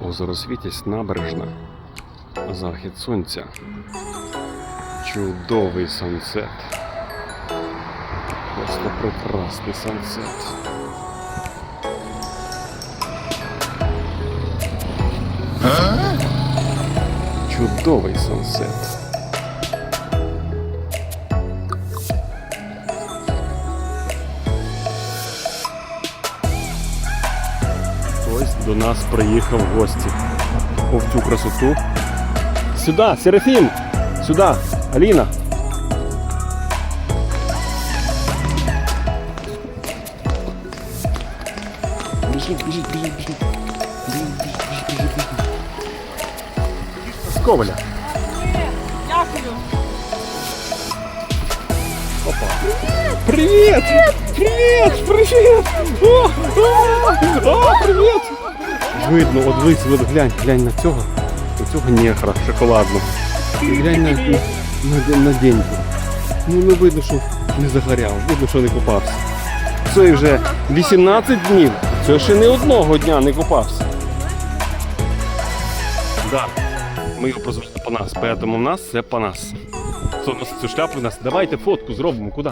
Озеро Світість, набережна. Захід сонця. Чудовий сансет. Просто прекрасний сансет. Чудовий сансет. Хтось до нас приїхав в гості. О, в цю красоту. Сюди, Серафім! Сюди, Аліна! Біжіть, біжіть, біжіть, біжіть. Біжіть, біжіть, біжіть, біжіть, біжіть. З Коваля. Опа. Привет! Привет! Привет! О, о, о, привет! Видно, от вись, от глянь, глянь на цього, на цього нехра шоколадного. І глянь на, на, на, деньку. Ну не видно, що не загоряв, видно, що не купався. Це вже 18 днів. Це ще не одного дня не купався. Да. Ми його прозвали по нас, поэтому в нас це по нас. У нас цю шляпу у нас. Давайте фотку зробимо. Куди?